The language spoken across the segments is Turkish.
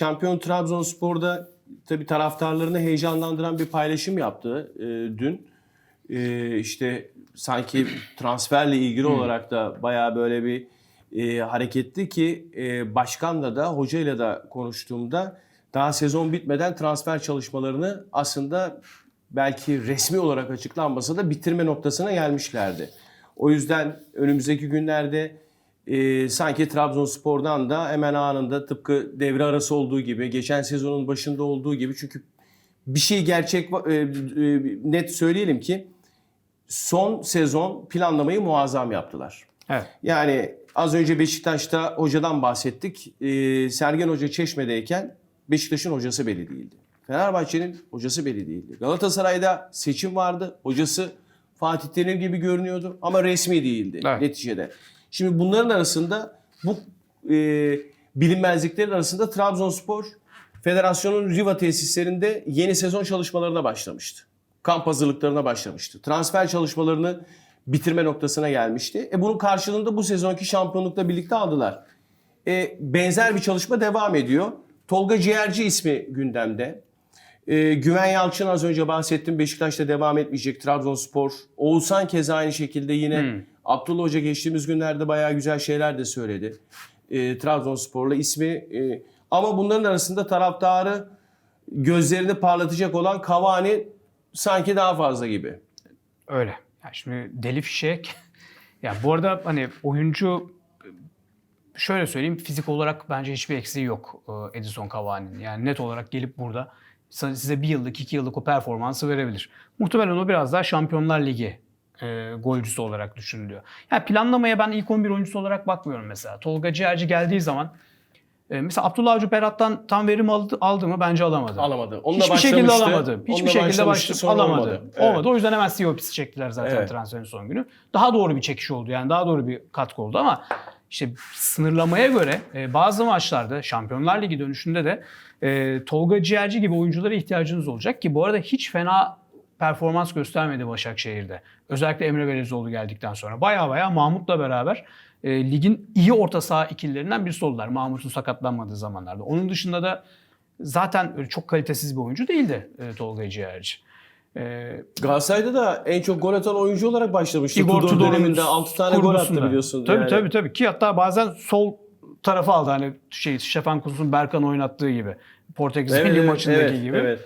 şampiyon Trabzonspor'da tabii taraftarlarını heyecanlandıran bir paylaşım yaptı e, dün. E, işte sanki transferle ilgili olarak da bayağı böyle bir e, hareketli ki e, başkanla da hocayla da konuştuğumda daha sezon bitmeden transfer çalışmalarını aslında belki resmi olarak açıklanmasa da bitirme noktasına gelmişlerdi. O yüzden önümüzdeki günlerde e, sanki Trabzonspor'dan da hemen anında tıpkı devre arası olduğu gibi, geçen sezonun başında olduğu gibi çünkü bir şey gerçek e, e, net söyleyelim ki son sezon planlamayı muazzam yaptılar. Evet. Yani az önce Beşiktaş'ta hocadan bahsettik. Ee, Sergen Hoca Çeşme'deyken Beşiktaş'ın hocası belli değildi. Fenerbahçe'nin hocası belli değildi. Galatasaray'da seçim vardı. Hocası Fatih Terim gibi görünüyordu ama resmi değildi Evet. neticede. Şimdi bunların arasında bu e, bilinmezliklerin arasında Trabzonspor Federasyonun Riva tesislerinde yeni sezon çalışmalarına başlamıştı. Kamp hazırlıklarına başlamıştı. Transfer çalışmalarını bitirme noktasına gelmişti. E bunun karşılığında bu sezonki şampiyonlukla birlikte aldılar. E, benzer bir çalışma devam ediyor. Tolga Ciğerci ismi gündemde. E, Güven Yalçın az önce bahsettim. Beşiktaş'ta devam etmeyecek. Trabzonspor. Oğuzhan keza aynı şekilde yine Hmm. Abdullah Hoca geçtiğimiz günlerde bayağı güzel şeyler de söyledi. E, Trabzonspor'la ismi. e, ama bunların arasında taraftarı gözlerini parlatacak olan Cavani sanki daha fazla gibi. Öyle. Yani şimdi deli fişek. ya bu arada hani oyuncu şöyle söyleyeyim fizik olarak bence hiçbir eksiği yok e, Edison Cavani'nin. Yani net olarak gelip burada size bir yıllık, iki yıllık o performansı verebilir. Muhtemelen o biraz daha Şampiyonlar Ligi e, golcüsü olarak düşünülüyor. Yani planlamaya ben ilk 11 oyuncusu olarak bakmıyorum mesela. Tolga Ciğerci geldiği zaman e, mesela Abdullah Avcı Berat'tan tam verim aldı, aldı mı? Bence alamadı. Alamadı. Onunla Hiçbir şekilde başlamıştı. alamadı. Hiçbir Onunla şekilde başlamıştı, sonra Alamadı. olmadı. Olmadı. Evet. O yüzden hemen CEO pisi çektiler zaten Evet. transferin son günü. Daha doğru bir çekiş oldu. Yani daha doğru bir katkı oldu ama işte sınırlamaya göre e, bazı maçlarda Şampiyonlar Ligi dönüşünde de e, Tolga Ciğerci gibi oyunculara ihtiyacınız olacak ki bu arada hiç fena performans göstermedi Başakşehir'de. Özellikle Emre Belezoğlu geldikten sonra. Baya baya Mahmut'la beraber e, ligin iyi orta saha ikililerinden birisi oldular. Mahmut'un sakatlanmadığı zamanlarda. Onun dışında da zaten öyle çok kalitesiz bir oyuncu değildi e, Tolga Ciğerci. E, Galatasaray'da da en çok gol atan oyuncu olarak başlamıştı. Igor Tudor döneminde 6 tane gol attı biliyorsun. Tabii yani. tabii tabii ki hatta bazen sol tarafa aldı hani şey Stefan Kuntuz'un Berkan oynattığı gibi. Portekiz Evet, milli evet, maçındaki evet, gibi. evet.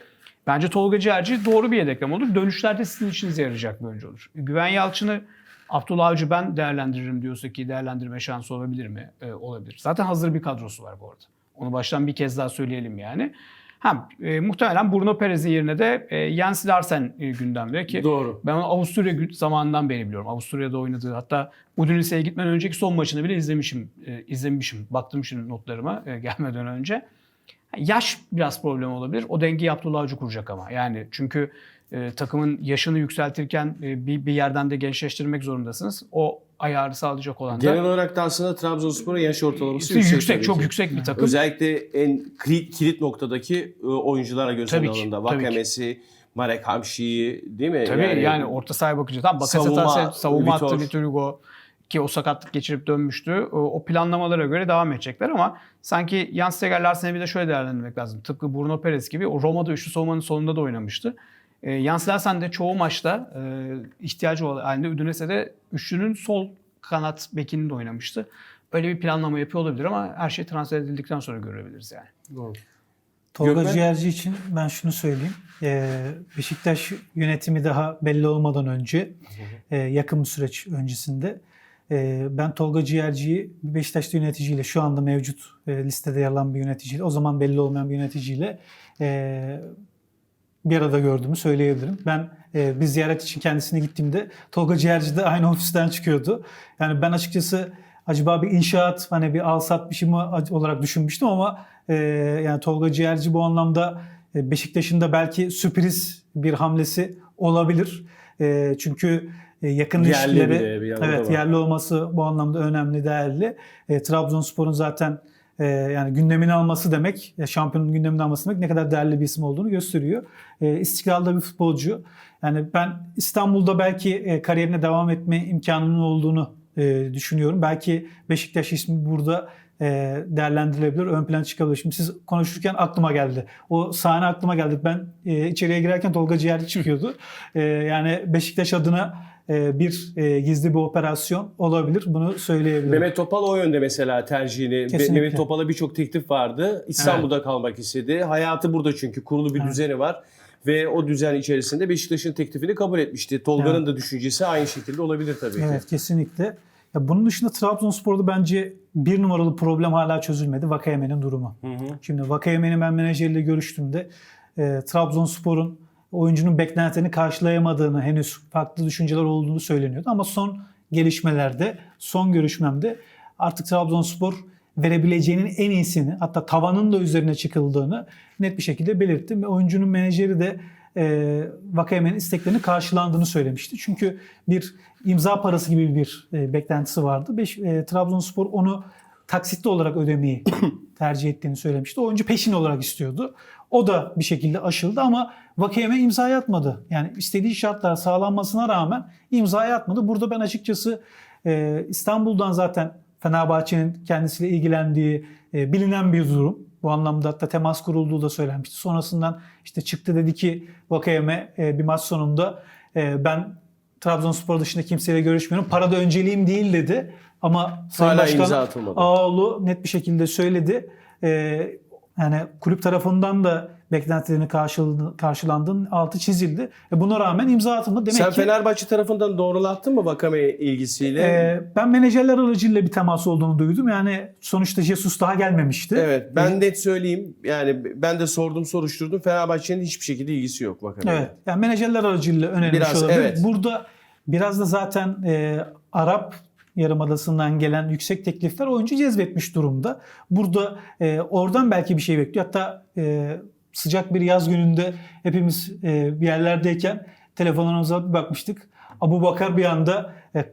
Bence Tolga Ciğerci doğru bir yedeklem olur. Dönüşlerde sizin işinize yarayacak bir oyuncu olur. Güven Yalçın'ı Abdullah Avcı ben değerlendiririm diyorsa ki değerlendirme şansı olabilir mi? Ee, olabilir. Zaten hazır bir kadrosu var bu arada. Onu baştan bir kez daha söyleyelim yani. Hem e, muhtemelen Bruno Perez'in yerine de e, Jens Larsen e, gündemde ki Doğru. ben onu Avusturya zamanından beri biliyorum. Avusturya'da oynadığı hatta Udinese'ye gitmeden önceki son maçını bile izlemişim. E, izlemişim. Baktım şimdi notlarıma e, gelmeden önce. Yaş biraz problem olabilir. O dengeyi Abdullah Avcı kuracak ama. Yani çünkü e, takımın yaşını yükseltirken e, bir, bir yerden de gençleştirmek zorundasınız. O ayarı sağlayacak olan da Genel olarak da aslında Trabzonspor'un yaş ortalaması yüksek, yüksek. tabii çok ki. yüksek bir takım. Özellikle en kilit, kilit noktadaki e, oyunculara göz tabii ki. Vakemesi, Marek Hamşi'yi değil mi? Tabii yani, orta sahaya bakınca tam Bakasetas savunma, savunma attı Vitor. Vitor Hugo ki o sakatlık geçirip dönmüştü. O, planlamalara göre devam edecekler ama sanki Jan Steger Larsen'i bir de şöyle değerlendirmek lazım. Tıpkı Bruno Perez gibi o Roma'da üçlü savunmanın sonunda da oynamıştı. E, Jans Larsen de çoğu maçta e, ihtiyacı olan halinde Udinese'de üçlünün sol kanat bekini de oynamıştı. Öyle bir planlama yapıyor olabilir ama her şey transfer edildikten sonra görebiliriz yani. Doğru. Tolga Gökmen? Ciğerci için ben şunu söyleyeyim. Ee, Beşiktaş yönetimi daha belli olmadan önce, e, yakın bir süreç öncesinde ben Tolga Ciğerci'yi Beşiktaş'ta yöneticiyle, şu anda mevcut e, listede yer alan bir yöneticiyle, o zaman belli olmayan bir yöneticiyle e, bir arada gördüğümü söyleyebilirim. Ben e, bir ziyaret için kendisine gittiğimde Tolga Ciğerci de aynı ofisten çıkıyordu. Yani ben açıkçası acaba bir inşaat hani bir al sat bir şey mi olarak düşünmüştüm ama yani Tolga Ciğerci bu anlamda e, Beşiktaş'ın da belki sürpriz bir hamlesi olabilir. Çünkü yakın Yerli bir ilişkileri bir yandan evet var. yerli olması bu anlamda önemli, değerli. E, Trabzonspor'un zaten e, yani gündemini alması demek, şampiyonun gündemini alması demek ne kadar değerli bir isim olduğunu gösteriyor. E, istikrarlı bir futbolcu. Yani ben İstanbul'da belki e, kariyerine devam etme imkanının olduğunu e, düşünüyorum. Belki Beşiktaş ismi burada e, e, değerlendirilebilir, ön plana çıkabilir. Şimdi siz konuşurken aklıma geldi. O sahne aklıma geldi. Ben e, içeriye girerken Tolga Ciğerci çıkıyordu. E, yani Beşiktaş adına e, bir e, gizli bir operasyon olabilir. Bunu söyleyebilirim. Mehmet Topal o yönde mesela tercihini. Kesinlikle. Mehmet Topal'a birçok teklif vardı. İstanbul'da kalmak istedi. Hayatı burada çünkü kurulu bir Evet. düzeni var. Ve o düzen içerisinde Beşiktaş'ın teklifini kabul etmişti. Tolga'nın da düşüncesi aynı şekilde olabilir tabii ki. Evet kesinlikle. Ya bunun dışında Trabzonspor'da bence bir numaralı problem hala çözülmedi. Vakayeme'nin durumu. Şimdi Vakayeme'nin ben menajeriyle görüştüğümde e, Trabzonspor'un oyuncunun beklentilerini karşılayamadığını, henüz farklı düşünceler olduğunu söyleniyordu. Ama son gelişmelerde, son görüşmemde artık Trabzonspor verebileceğinin en iyisini hatta tavanın da üzerine çıkıldığını net bir şekilde belirtti. Ve oyuncunun menajeri de e, Vakayeme'nin isteklerini karşılandığını söylemişti. Çünkü bir imza parası gibi bir e, beklentisi vardı. Beş, e, Trabzonspor onu taksitli olarak ödemeyi tercih ettiğini söylemişti. Oyuncu peşin olarak istiyordu. O da bir şekilde aşıldı ama Vakeyeme imzayı atmadı. Yani istediği şartlar sağlanmasına rağmen imzayı atmadı. Burada ben açıkçası e, İstanbul'dan zaten Fenerbahçe'nin kendisiyle ilgilendiği e, bilinen bir durum. Bu anlamda hatta temas kurulduğu da söylenmişti. Sonrasından işte çıktı dedi ki Vakayeme e, bir maç sonunda e, ben Trabzonspor dışında kimseyle görüşmüyorum. Para da önceliğim değil dedi. Ama Sayın Hala Başkan imza atılmadı. Ağoğlu net bir şekilde söyledi. E, yani kulüp tarafından da beklentilerini karşıladı, karşılandığının altı çizildi. E, buna rağmen imza atılmadı. Demek Sen ki Fenerbahçe tarafından doğrulattın mı Vakame ilgisiyle? e, ben menajerler aracılığıyla bir temas olduğunu duydum. Yani sonuçta Jesus daha gelmemişti. evet ben net söyleyeyim. Yani ben de sordum soruşturdum. Fenerbahçe'nin hiçbir şekilde ilgisi yok Vakame'yle. Evet. Yani menajerler aracılığıyla önerilmiş Biraz, olabilir. evet. Burada biraz da zaten e, Arap Yarımadası'ndan gelen yüksek teklifler oyuncu cezbetmiş durumda. Burada e, oradan belki bir şey bekliyor. Hatta e, sıcak bir yaz gününde hepimiz e, bir yerlerdeyken telefonlarımıza bir bakmıştık. Abu Bakar bir anda e,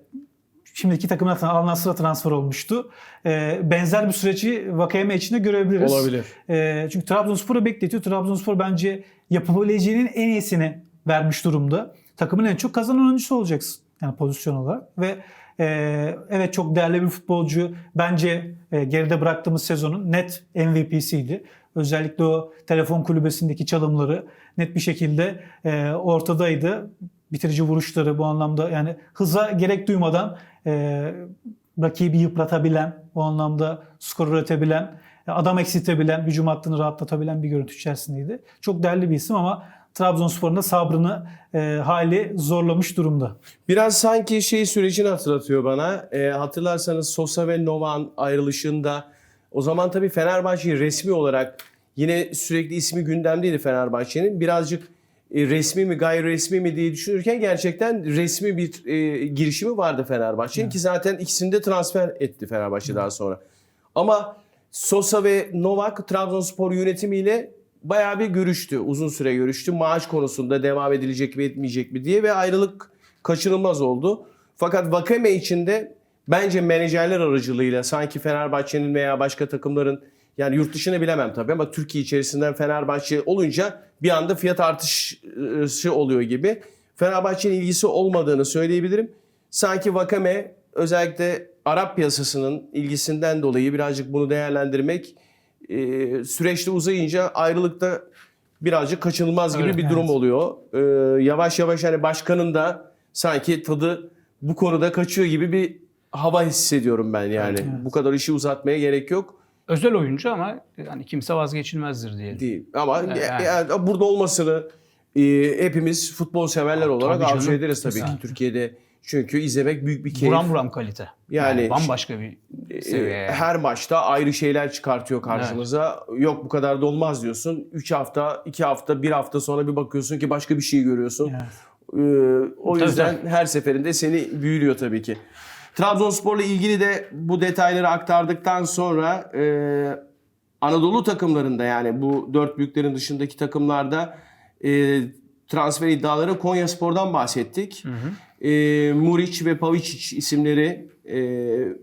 şimdiki takımına Al Nassr'a transfer olmuştu. E, benzer bir süreci Vakayeme içinde görebiliriz. Olabilir. E, çünkü Trabzonspor'u bekletiyor. Trabzonspor bence yapabileceğinin en iyisini vermiş durumda. Takımın en çok kazanan oyuncusu olacaksın. Yani pozisyon olarak. Ve evet çok değerli bir futbolcu. Bence e, geride bıraktığımız sezonun net MVP'siydi. Özellikle o telefon kulübesindeki çalımları net bir şekilde e, ortadaydı. Bitirici vuruşları bu anlamda yani hıza gerek duymadan e, rakibi yıpratabilen, bu anlamda skor üretebilen, adam eksiltebilen, hücum hattını rahatlatabilen bir görüntü içerisindeydi. Çok değerli bir isim ama Trabzonspor'un da sabrını e, hali zorlamış durumda. Biraz sanki şey sürecini hatırlatıyor bana. E, hatırlarsanız Sosa ve Novan ayrılışında o zaman tabii Fenerbahçe resmi olarak yine sürekli ismi gündemdeydi Fenerbahçe'nin. Birazcık e, resmi mi gayri resmi mi diye düşünürken gerçekten resmi bir e, girişimi vardı Fenerbahçe'nin ki zaten ikisini de transfer etti Fenerbahçe daha sonra. Ama Sosa ve Novak Trabzonspor yönetimiyle bayağı bir görüştü. Uzun süre görüştü. Maaş konusunda devam edilecek mi etmeyecek mi diye ve ayrılık kaçınılmaz oldu. Fakat Vakame için de bence menajerler aracılığıyla sanki Fenerbahçe'nin veya başka takımların yani yurt dışını bilemem tabii ama Türkiye içerisinden Fenerbahçe olunca bir anda fiyat artışı oluyor gibi. Fenerbahçe'nin ilgisi olmadığını söyleyebilirim. Sanki Vakame özellikle Arap piyasasının ilgisinden dolayı birazcık bunu değerlendirmek e, süreçte uzayınca ayrılıkta birazcık kaçınılmaz gibi Öyle, bir durum evet. oluyor. E, yavaş yavaş hani başkanın da sanki tadı bu konuda kaçıyor gibi bir hava hissediyorum ben yani. Evet. Bu kadar işi uzatmaya gerek yok Özel oyuncu ama yani kimse vazgeçilmezdir diye. değil. Ama Evet. ya- yani burada olmasını e, hepimiz futbol severler olarak arzu ederiz tabii ki. Türkiye'de. Çünkü izlemek büyük bir keyif. Buram buram kalite. Yani- Yani, bambaşka bir E, seviye. yani. her maçta ayrı şeyler çıkartıyor karşımıza. Yok bu kadar da olmaz diyorsun. 3 hafta, 2 hafta, 1 hafta sonra bir bakıyorsun ki başka bir şey görüyorsun. Evet. Ee, o Tabii, yüzden her seferinde seni büyülüyor tabii ki. Trabzonspor'la ilgili de bu detayları aktardıktan sonra e, Anadolu takımlarında yani bu dört büyüklerin dışındaki takımlarda e, transfer iddiaları Konyaspor'dan bahsettik. E, Muriç ve Pavicic isimleri e,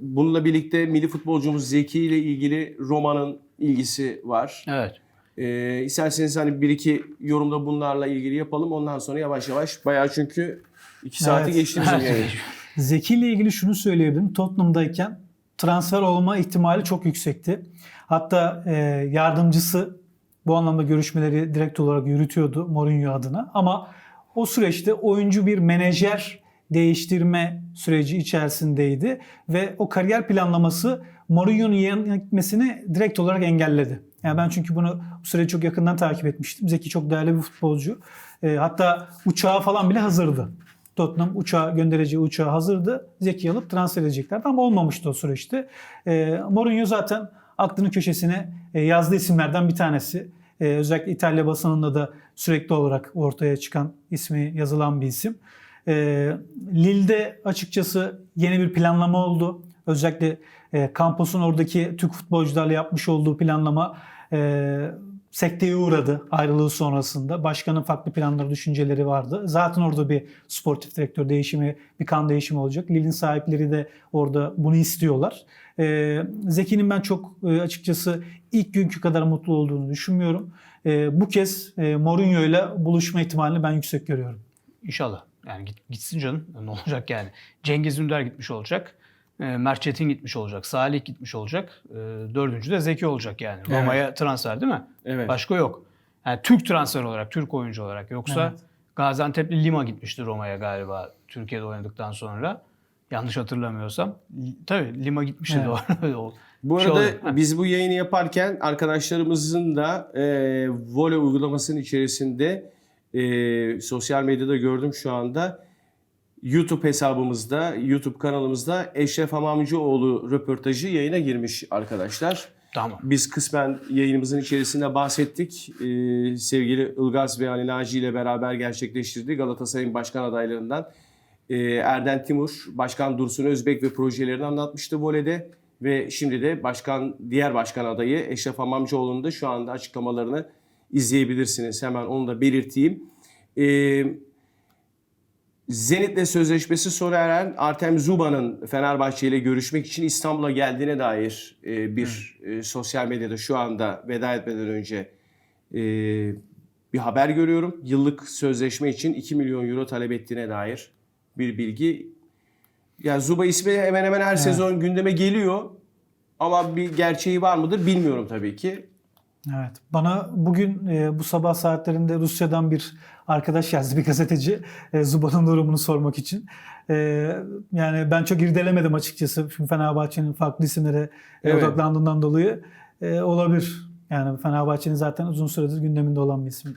bununla birlikte milli futbolcumuz Zeki ile ilgili Roma'nın ilgisi var. Evet. Ee, isterseniz hani bir iki yorumda bunlarla ilgili yapalım. Ondan sonra yavaş yavaş bayağı çünkü iki saati Evet. geçti bizim yayın. Zeki ile ilgili şunu söyleyebilirim. Tottenham'dayken transfer olma ihtimali çok yüksekti. Hatta e, yardımcısı bu anlamda görüşmeleri direkt olarak yürütüyordu Mourinho adına. Ama o süreçte oyuncu bir menajer değiştirme süreci içerisindeydi ve o kariyer planlaması Mourinho'nun yerine direkt olarak engelledi. Yani ben çünkü bunu bu süreci çok yakından takip etmiştim. Zeki çok değerli bir futbolcu. E, hatta uçağı falan bile hazırdı. Tottenham uçağı göndereceği uçağı hazırdı. Zeki'yi alıp transfer edeceklerdi ama olmamıştı o süreçte. E, Mourinho zaten aklının köşesine e, yazdığı isimlerden bir tanesi. E, özellikle İtalya basınında da sürekli olarak ortaya çıkan ismi yazılan bir isim. E, Lille'de açıkçası yeni bir planlama oldu. Özellikle e, Campos'un oradaki Türk futbolcularla yapmış olduğu planlama e, sekteye uğradı ayrılığı sonrasında. Başkanın farklı planları, düşünceleri vardı. Zaten orada bir sportif direktör değişimi, bir kan değişimi olacak. Lille'in sahipleri de orada bunu istiyorlar. Ee, Zeki'nin ben çok e, açıkçası ilk günkü kadar mutlu olduğunu düşünmüyorum. Ee, bu kez e, Mourinho ile buluşma ihtimalini ben yüksek görüyorum. İnşallah. Yani git- gitsin canım. Ne olacak yani? Cengiz Ünder gitmiş olacak. E, Mert Çetin gitmiş olacak. Salih gitmiş olacak. E, dördüncü de Zeki olacak yani. Evet. Roma'ya transfer değil mi? Evet. Başka yok. Yani Türk transfer olarak, Türk oyuncu olarak. Yoksa Evet. Gaziantep'li Lima gitmişti Roma'ya galiba Türkiye'de oynadıktan sonra. Yanlış hatırlamıyorsam. Tabii Lima gitmişti Evet. doğru. Bu şey arada. Ha. biz bu yayını yaparken arkadaşlarımızın da e, voley uygulamasının içerisinde e, sosyal medyada gördüm şu anda. YouTube hesabımızda, YouTube kanalımızda Eşref Hamamcıoğlu röportajı yayına girmiş arkadaşlar. Tamam. Biz kısmen yayınımızın içerisinde bahsettik. Ee, sevgili Ilgaz ve Ali Naci ile beraber gerçekleştirdi. Galatasaray'ın başkan adaylarından ee, Erden Timur, Başkan Dursun Özbek ve projelerini anlatmıştı voleyde. Ve şimdi de başkan diğer başkan adayı Eşref Hamamcıoğlu'nun da şu anda açıklamalarını izleyebilirsiniz. Hemen onu da belirteyim. Ee, Zenit'le sözleşmesi sona eren Artem Zuba'nın Fenerbahçe ile görüşmek için İstanbul'a geldiğine dair e, bir e, sosyal medyada şu anda veda etmeden önce e, bir haber görüyorum. Yıllık sözleşme için 2 milyon euro talep ettiğine dair bir bilgi. Yani Zuba ismi hemen hemen her sezon gündeme geliyor. Ama bir gerçeği var mıdır bilmiyorum tabii ki. Evet. Bana bugün e, bu sabah saatlerinde Rusya'dan bir arkadaş yazdı, bir gazeteci. E, Zuba'nın durumunu sormak için. E, yani ben çok irdelemedim açıkçası. Çünkü Fenerbahçe'nin farklı isimlere e, Evet. odaklandığından dolayı e, olabilir. Yani Fenerbahçe'nin zaten uzun süredir gündeminde olan bir isim.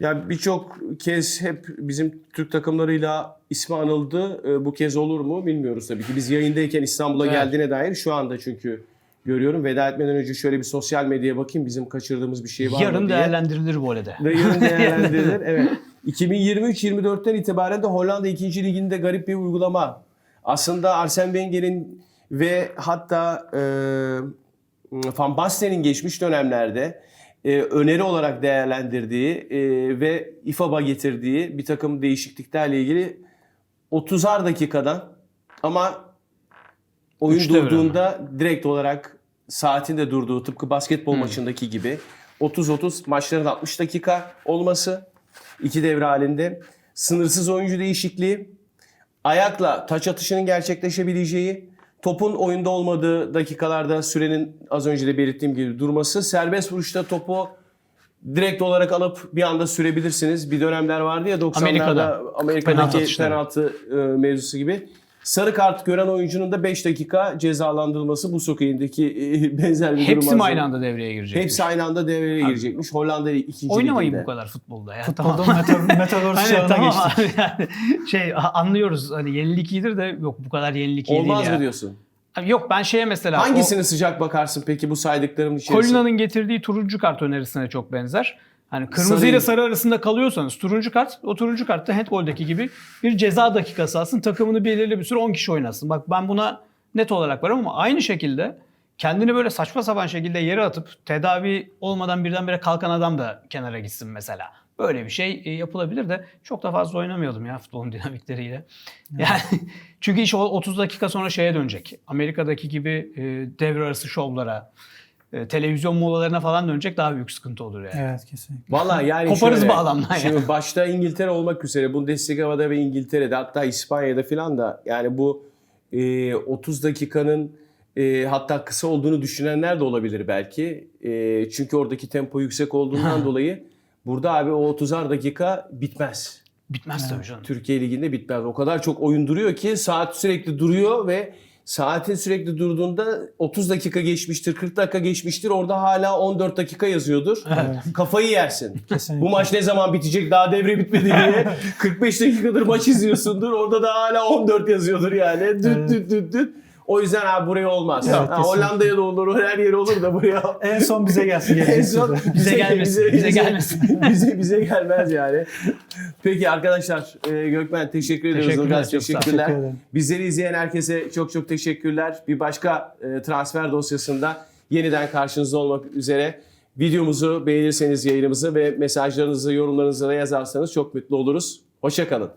Yani birçok kez hep bizim Türk takımlarıyla ismi anıldı. Ee, Bu kez olur mu bilmiyoruz tabii ki. Biz yayındayken İstanbul'a Evet. geldiğine dair şu anda çünkü görüyorum. Veda etmeden önce şöyle bir sosyal medyaya bakayım bizim kaçırdığımız bir şey var mı Yarın diye. değerlendirilir voleyde. Ve yarın değerlendirilir. evet. 2023-24'ten itibaren de Hollanda 2. Ligi'nde garip bir uygulama. Aslında Arsene Wenger'in ve hatta e, Van Basten'in geçmiş dönemlerde e, öneri olarak değerlendirdiği e, ve İFAB'a getirdiği bir takım değişikliklerle ilgili 30'ar dakikadan ama oyun Üç devre durduğunda direkt olarak saatinde durduğu tıpkı basketbol maçındaki gibi 30-30 maçların 60 dakika olması iki devre halinde. Sınırsız oyuncu değişikliği ayakla taç atışının gerçekleşebileceği topun oyunda olmadığı dakikalarda sürenin az önce de belirttiğim gibi durması serbest vuruşta topu direkt olarak alıp bir anda sürebilirsiniz. Bir dönemler vardı ya 90'larda Amerika'da. Amerika'daki penaltı penaltı, e, mevzusu gibi. Sarı kart gören oyuncunun da 5 dakika cezalandırılması bu sokağındaki e, benzer bir durum. Hepsi mi aynı anda devreye girecek? Hepsi aynı anda devreye girecekmiş. Hollanda ikinci Oynamayın liginde. bu kadar futbolda ya. Futbolda Tamam. meta- metaverse Hani çağına tamam geçtik. abi yani şey anlıyoruz hani yenilik iyidir de yok bu kadar yenilik iyi Olmaz değil ya. mı diyorsun? Abi Yok ben şeye mesela Hangisine sıcak bakarsın peki bu saydıklarımın o içerisinde? Colina'nın getirdiği turuncu kart önerisine çok benzer. Hani kırmızı ile Sarı- arasında kalıyorsanız turuncu kart, o turuncu kartta handball'daki gibi bir ceza dakikası alsın. Takımını belirli bir süre 10 kişi oynasın. Bak ben buna net olarak varım ama aynı şekilde kendini böyle saçma sapan şekilde yere atıp tedavi olmadan birdenbire kalkan adam da kenara gitsin mesela. Böyle bir şey e, yapılabilir de çok da fazla oynamayalım ya futbolun dinamikleriyle. Yani çünkü iş o 30 dakika sonra şeye dönecek. Amerika'daki gibi e, devre arası şovlara, e, televizyon molalarına falan dönecek daha büyük sıkıntı olur yani. Evet kesinlikle. Valla yani Koparız şöyle, bağlamdan ya. Şimdi başta İngiltere olmak üzere Bundesliga'da ve İngiltere'de hatta İspanya'da filan da yani bu e, 30 dakikanın E, hatta kısa olduğunu düşünenler de olabilir belki. E, çünkü oradaki tempo yüksek olduğundan dolayı burada abi o 30'ar dakika bitmez. Bitmez tabii canım. Türkiye Ligi'nde bitmez. O kadar çok oyun duruyor ki saat sürekli duruyor ve saatin sürekli durduğunda 30 dakika geçmiştir, 40 dakika geçmiştir. Orada hala 14 dakika yazıyordur. Kafayı yersin. Kesinlikle. Bu maç ne zaman bitecek? Daha devre bitmedi diye. 45 dakikadır maç izliyorsundur. Orada da hala 14 yazıyordur yani. Düt Evet. düt düt düt. O yüzden abi buraya olmaz. Evet, Ha, kesinlikle. Hollanda'ya da olur, her yere olur da buraya. En son bize gelsin. En son. Bize gelmesin, bize gelmesin. bize, bize gelmez yani. Peki arkadaşlar e, Gökmen teşekkür ediyoruz. Teşekkürler, Ilgaz, çok sağ ol. teşekkürler. Teşekkür. Bizleri izleyen herkese çok çok teşekkürler. Bir başka e, transfer dosyasında yeniden karşınızda olmak üzere. Videomuzu beğenirseniz yayınımızı ve mesajlarınızı, yorumlarınızı da yazarsanız çok mutlu oluruz. Hoşçakalın.